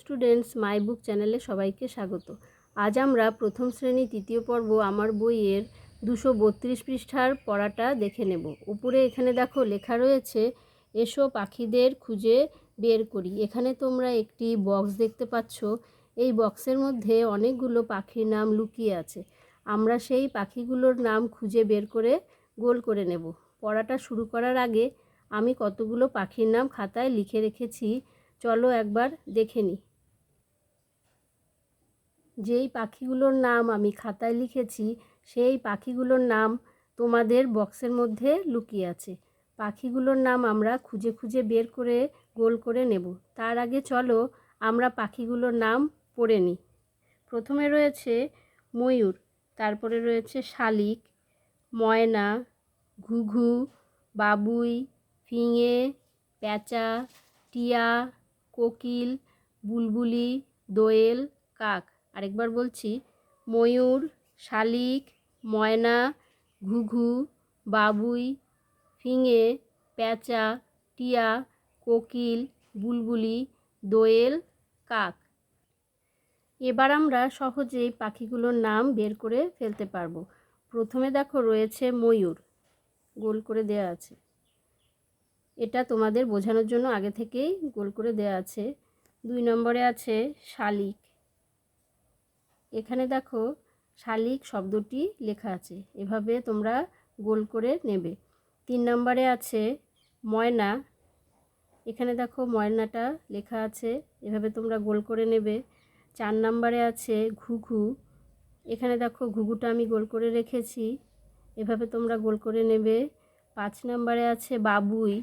Students মাই বুক চ্যানেলে সবাইকে স্বাগত। আজ আমরা প্রথম শ্রেণি তৃতীয় পর্ব আমার বইয়ের দুশো বত্রিশ পৃষ্ঠার পড়াটা দেখে নেব। উপরে এখানে দেখো লেখা রয়েছে, এসো পাখিদের খুঁজে বের করি। এখানে তোমরা একটি বক্স দেখতে পাচ্ছ। এই বক্সের মধ্যে অনেকগুলো পাখির নাম লুকিয়ে আছে। আমরা সেই পাখিগুলোর নাম খুঁজে বের করে গোল করে নেব। পড়াটা শুরু করার আগে আমি কতগুলো পাখির নাম খাতায় লিখে রেখেছি চলো একবার দেখে নিই যেই পাখিগুলোর নাম আমি খাতায় লিখেছি, সেই পাখিগুলোর নাম তোমাদের বক্সের মধ্যে লুকিয়ে আছে। পাখিগুলোর নাম আমরা খুঁজে খুঁজে বের করে গোল করে নেব। তার আগে চলো আমরা পাখিগুলোর নাম পড়ে নিই প্রথমে রয়েছে ময়ূর, তারপরে রয়েছে শালিক, ময়না, ঘুঘু, বাবুই, ফিঙে, প্যাঁচা, টিয়া কোকিল, বুলবুলি, দোয়েল, কাক। আরেকবার বলছি, ময়ূর, শালিক, ময়না, ঘুঘু, বাবুই, ফিঙে, প্যাঁচা, টিয়া, কোকিল, বুলবুলি, দোয়েল, কাক। এবার আমরা সহজেই পাখিগুলোর নাম বের করে ফেলতে পারব। প্রথমে দেখো রয়েছে ময়ূর। গোল করে দেওয়া আছে। এটা তোমাদের বোঝানোর জন্য আগে থেকেই গোল করে দেওয়া আছে। দুই নম্বরে আছে শালিক। এখানে দেখো শালিক শব্দটি লেখা আছে, এভাবে তোমরা গোল করে নেবে। তিন নম্বরে আছে ময়না। এখানে দেখো ময়নাটা লেখা আছে, এভাবে তোমরা গোল করে নেবে। চার নম্বরে আছে ঘুঘু। এখানে দেখো ঘুঘুটা আমি গোল করে রেখেছি, এভাবে তোমরা গোল করে নেবে। পাঁচ নম্বরে আছে বাবুই।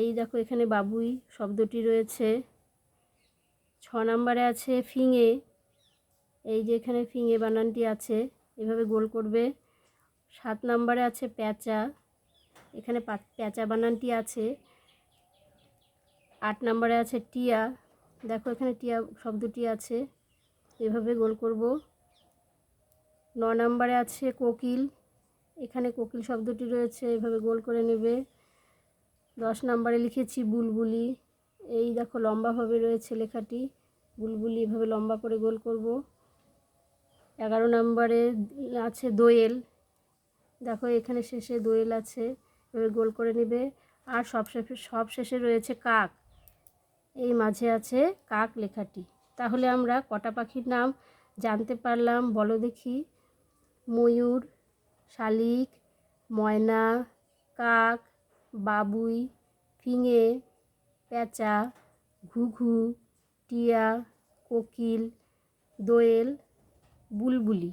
এই দেখো এখানে বাবুই শব্দটি রয়েছে। ছ নম্বরে আছে ফিঙে। এই যে এখানে ফিঙে বানানটি আছে, এভাবে গোল করবে। সাত নম্বরে আছে প্যাঁচা। এখানে প্যাঁচা বানানটি আছে। আট নম্বরে আছে টিয়া। দেখো এখানে টিয়া শব্দটি আছে, এভাবে গোল করব। ন নম্বরে আছে কোকিল। এখানে কোকিল শব্দটি রয়েছে, এভাবে গোল করে নেবে। দশ নম্বরে লিখেছি বুলবুলি। এই দেখো লম্বাভাবে রয়েছে লেখাটি। বুলবুলি এভাবে লম্বা করে গোল করব। এগারো নম্বরে আছে দোয়েল। দেখো এখানে শেষে দোয়েল আছে, এভাবে গোল করে নেবে। আর সব সব শেষে রয়েছে কাক। এই মাঝে আছে কাক লেখাটি। তাহলে আমরা কটা পাখির নাম জানতে পারলাম বলো দেখি। ময়ূর, শালিক, ময়না, কাক বাবুই, ফিঙে প্যাঁচা ঘুঘু, টিয়া, কোকিল, দোয়েল, বুলবুলি।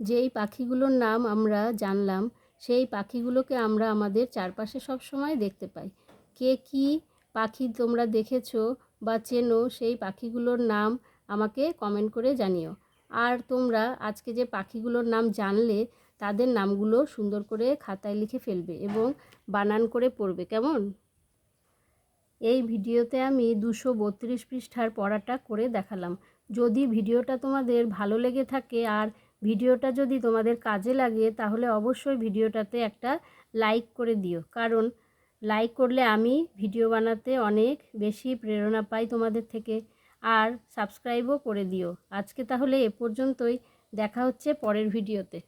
যেই পাখিগুলোর নাম আমরা জানলাম, সেই পাখিগুলোকে আমরা আমাদের চারপাশে সব সময় দেখতে পাই। কে কি পাখি তোমরা দেখেছ বা চেনো, সেই পাখিগুলোর নাম আমাকে কমেন্ট করে জানিও। আর তোমরা আজকে যে পাখিগুলোর নাম জানলে তাদের নামগুলো সুন্দর করে খাতায় লিখে ফেলবে এবং বানান করে পড়বে, কেমন? এই ভিডিওতে আমি দুশো বত্রিশ পৃষ্ঠার পড়াটা করে দেখালাম। যদি ভিডিওটা তোমাদের ভালো লেগে থাকে আর ভিডিওটা যদি তোমাদের কাজে লাগে, তাহলে অবশ্যই ভিডিওটাতে একটা লাইক করে দিও। কারণ লাইক করলে আমি ভিডিও বানাতে অনেক বেশি প্রেরণা পাই তোমাদের থেকে। আর সাবস্ক্রাইবও করে দিও। আজকে তাহলে এ পর্যন্তই। দেখা হচ্ছে পরের ভিডিওতে।